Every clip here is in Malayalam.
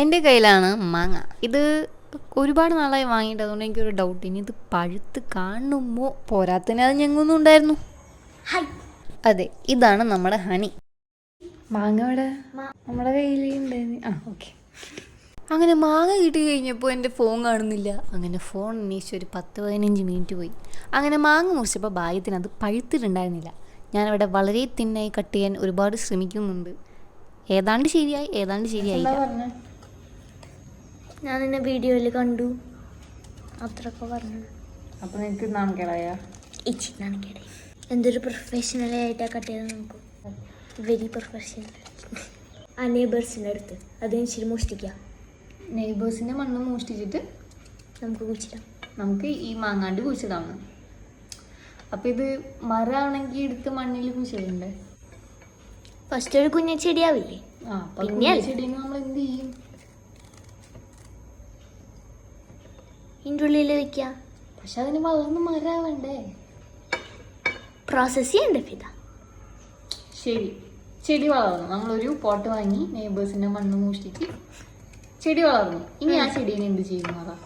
എന്റെ കയ്യിലാണ് മാങ്ങ. ഇത് ഒരുപാട് നാളായി വാങ്ങിയിട്ട് അതുകൊണ്ട് എനിക്കൊരു ഡൗട്ട് ഇനി ഇത് പഴുത്ത് കാണുമ്പോൾ പോരാത്തിന് അത് ഞങ്ങൊന്നും ഉണ്ടായിരുന്നു. അതെ ഇതാണ് നമ്മുടെ ഹണി. മാങ്ങ ഇവിടെ നമ്മുടെ കയ്യിലുണ്ടായിരുന്നു ആ ഓക്കെ. അങ്ങനെ മാങ്ങ കിട്ടി കഴിഞ്ഞപ്പോൾ എന്റെ ഫോൺ കാണുന്നില്ല. അങ്ങനെ ഫോൺ അന്വേഷിച്ച് ഒരു പത്ത് പതിനഞ്ച് മിനിറ്റ് പോയി. അങ്ങനെ മാങ്ങ മുറിച്ചപ്പോൾ ഭാഗ്യത്തിന് അത് പഴുത്തിട്ടുണ്ടായിരുന്നില്ല. ഞാനവിടെ വളരെ തിന്നായി കട്ട് ചെയ്യാൻ ഒരുപാട് ശ്രമിക്കുന്നുണ്ട്. ഏതാണ്ട് ശരിയായി ഏതാണ്ട് ശരിയായില്ല. ഞാൻ നിന്നെ വീഡിയോയിൽ കണ്ടു. അത്രയൊക്കെ പറഞ്ഞു. അപ്പോൾ നിനക്ക് നാണക്കേടായ ഇച്ചി നാണക്കേടായി എന്തൊരു പ്രൊഫഷണൽ ആയിട്ടാണ് കട്ട് നോക്കൂ വെരി പ്രൊഫഷണൽ ആ നെയ്ബേഴ്സിന്റെ അടുത്ത്. അത് ഇച്ചിരി മോഷ്ടിക്കാം. നെയ്ബേഴ്സിന്റെ മണ്ണ് മോഷ്ടിച്ചിട്ട് നമുക്ക് കുഴിച്ചിടാം. നമുക്ക് ഈ മാങ്ങാണ്ട് കുഴിച്ചിടാമെന്ന് അപ്പോൾ ഇത് മരമാണെങ്കിൽ എടുത്ത് മണ്ണിൽ കുഴിച്ചിടണ്ടേ? ഫസ്റ്റ് ഒരു കുഞ്ഞ ചെടിയാവില്ലേ? ആ പിന്നെ പിന്നെയല്ലേ? നമ്മൾ എന്ത് ചെയ്യും? ഇതിന്റെ ഉള്ളിൽ വെക്കാം. പക്ഷെ അതിന് വളർന്ന് മരാവണ്ടേ പ്രോസസ് ചെയ്യണ്ടേ ഫിത ശരി. ചെടി വളർന്നു. നമ്മളൊരു പോട്ട് വാങ്ങി നെയ്ബേഴ്സിന്റെ മണ്ണ് മോഷ്ടിച്ച് ചെടി വളർന്നു. ഇനി ആ ചെടീനെ എന്ത് ചെയ്യുന്നതാ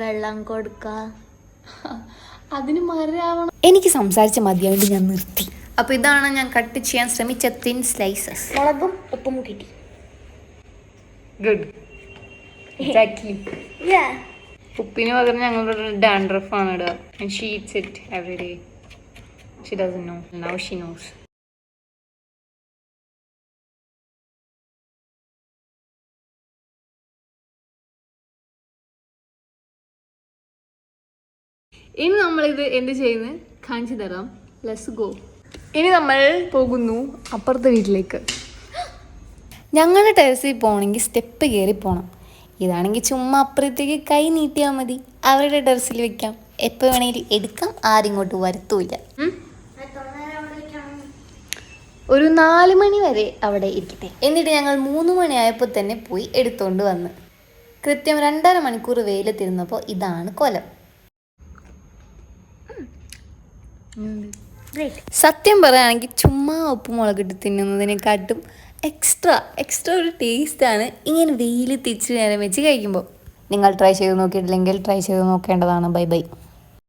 വെള്ളം കൊടുക്ക. അതിന് മരാവണം എനിക്ക് സംസാരിച്ച മതിയായിട്ട് ഞാൻ നിർത്തി. അപ്പൊ ഇതാണ് ഞാൻ കട്ട് ചെയ്യാൻ ശ്രമിച്ച തിൻ സ്ലൈസസ് മുളകും ഉപ്പും കിട്ടി ഗുഡ് എക്സാക്ട്ലി ഉപ്പിന് പകരം ഞങ്ങളുടെ ഡാൻഡ്രഫ് ആണ് ഇടുക and she eats it every day she doesn't know now she knows ഇനി നമ്മളിത് എന്ത് ചെയ്യുന്നത് കാണിച്ചു തരാം. ലെസ് ഗോ ഇനി നമ്മൾ പോകുന്നു അപ്പുറത്തെ വീട്ടിലേക്ക്. ഞങ്ങളുടെ ടെറസിൽ പോകണമെങ്കിൽ സ്റ്റെപ്പ് കയറി പോകണം ഇതാണെങ്കിൽ ചുമ്മാ അപ്പുറത്തേക്ക് കൈ നീട്ടിയാൽ മതി. അവരുടെ ഡ്രസ്സിൽ വെക്കാം. എപ്പോൾ വേണമെങ്കിലും എടുക്കാം. ആരും ഇങ്ങോട്ട് വരുത്തൂല ഉം? ഒരു നാല് മണി വരെ അവിടെ ഇരിക്കട്ടെ. എന്നിട്ട് ഞങ്ങൾ മൂന്ന് മണിയായപ്പോൾ തന്നെ പോയി എടുത്തുകൊണ്ട് വന്ന്. കൃത്യം രണ്ടര മണിക്കൂർ വെയിലത്തിരുന്നപ്പോൾ ഇതാണ് കൊലം. സത്യം പറയുകയാണെങ്കിൽ ചുമ്മാ ഉപ്പുമുളക് ഇട്ട് തിന്നുന്നതിനെക്കാട്ടും എക്സ്ട്രാ എക്സ്ട്രാ ഒരു ടേസ്റ്റാണ് ഇങ്ങനെ വെയിൽ തിരിച്ച് നേരം വെച്ച് കഴിക്കുമ്പോൾ. നിങ്ങൾ ട്രൈ ചെയ്ത് നോക്കിയിട്ടില്ലെങ്കിൽ ട്രൈ ചെയ്ത് നോക്കേണ്ടതാണ്. Bye bye